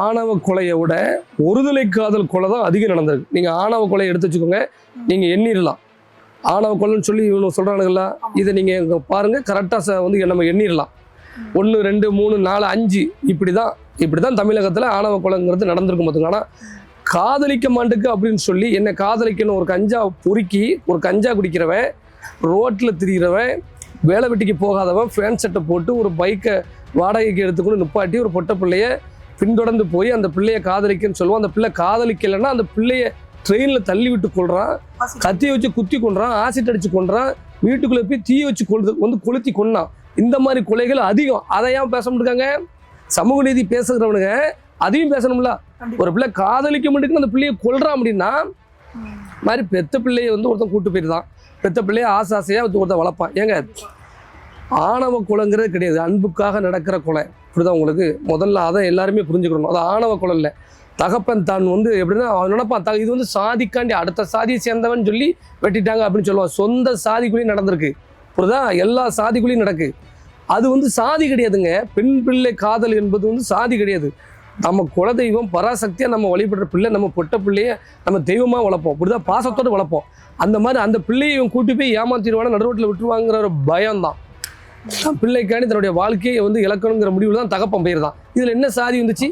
ஆணவ கொலையை விட ஒருதலை காதல் கொலை தான் அதிகம் நடந்திருக்கு. நீங்கள் ஆணவ கொலையை எடுத்து வச்சுக்கோங்க நீங்கள் எண்ணிடலாம். ஆணவ கொலைன்னு சொல்லி இவனு சொல்கிறானுங்களா இதை நீங்கள் பாருங்கள் கரெக்டாக வந்து நம்ம எண்ணிடலாம். ஒன்று ரெண்டு மூணு நாலு அஞ்சு இப்படி தான் இப்படி தான் தமிழகத்தில் ஆணவ கொலைங்கிறது நடந்திருக்கும் பார்த்துங்க ஆனால் காதலிக்க மாட்டுக்கு அப்படின்னு சொல்லி என்னை காதலிக்கணும் ஒரு கஞ்சா பொறுக்கி ஒரு கஞ்சா குடிக்கிறவன் ரோட்டில் திரிகிறவன் வேலை வெட்டிக்கு போகாதவன் ஃபேன் செட்டை போட்டு ஒரு பைக்கை வாடகைக்கு எடுத்துக்கொண்டு நிப்பாட்டி ஒரு பொட்டை பிள்ளைய பின்தொடர்ந்து போய் அந்த பிள்ளைய காதலிக்கன்னு சொல்லுவான் அந்த பிள்ளை காதலிக்கலைன்னா அந்த பிள்ளைய ட்ரெயினில் தள்ளி விட்டு கொள்றான் கத்தியை வச்சு குத்தி கொன்றான் ஆசிட் அடிச்சு கொன்றான் வீட்டுக்குள்ளே போய் தீ வச்சு கொளுத்து வந்து கொளுத்தி கொன்னான். இந்த மாதிரி கொலைகள் அதிகம். அதை ஏன் பேச மாட்டாங்க சமூக நீதி பேசுகிறவனுங்க அதையும் பேசணும்ல. ஒரு பிள்ளை காதலிக்க மாட்டேங்குன்னு அந்த பிள்ளையை கொல்றான் அப்படின்னா மாதிரி பெத்த பிள்ளையை வந்து ஒருத்தன் கூட்டு போயிருந்தான். பெத்த பிள்ளைய ஆசை ஆசையாக ஒருத்தன் வளர்ப்பான். ஏங்க ஆணவ குலங்கிறது கிடையாது. அன்புக்காக நடக்கிற கொலை. இப்படிதான் உங்களுக்கு? முதல்ல அதை எல்லாருமே புரிஞ்சுக்கணும். அது ஆணவ குலம் இல்லை. தகப்பன் தான் வந்து எப்படின்னா அவன் நினைப்பான் த- இது வந்து சாதிக்காண்டி அடுத்த சாதியை சேர்ந்தவன் சொல்லி வெட்டிட்டாங்க அப்படின்னு சொல்லுவான். சொந்த சாதிக்குள்ளேயும் நடந்திருக்கு. புரியுதா? எல்லா சாதிக்குள்ளேயும் நடக்கு. அது வந்து சாதி கிடையாதுங்க. பெண் பிள்ளை காதல் என்பது வந்து சாதி கிடையாது. நம்ம குலதெய்வம் பராசக்தியாக நம்ம வழிபடுற பிள்ளை நம்ம பொட்ட பிள்ளைய நம்ம தெய்வமாக வளர்ப்போம். இப்படிதான் பாசத்தோடு வளர்ப்போம். அந்த மாதிரி அந்த பிள்ளையை இவன் கூட்டி போய் ஏமாத்திடுவான நடுரோட்டில் விட்டுருவாங்கிற ஒரு பயம்தான் பிள்ளைக்காண்டி தன்னுடைய வாழ்க்கையை வந்து இழக்கணுங்கிற முடிவில் தான் தகப்பன் பயிர் தான். இதில் என்ன சாதி வந்துச்சு?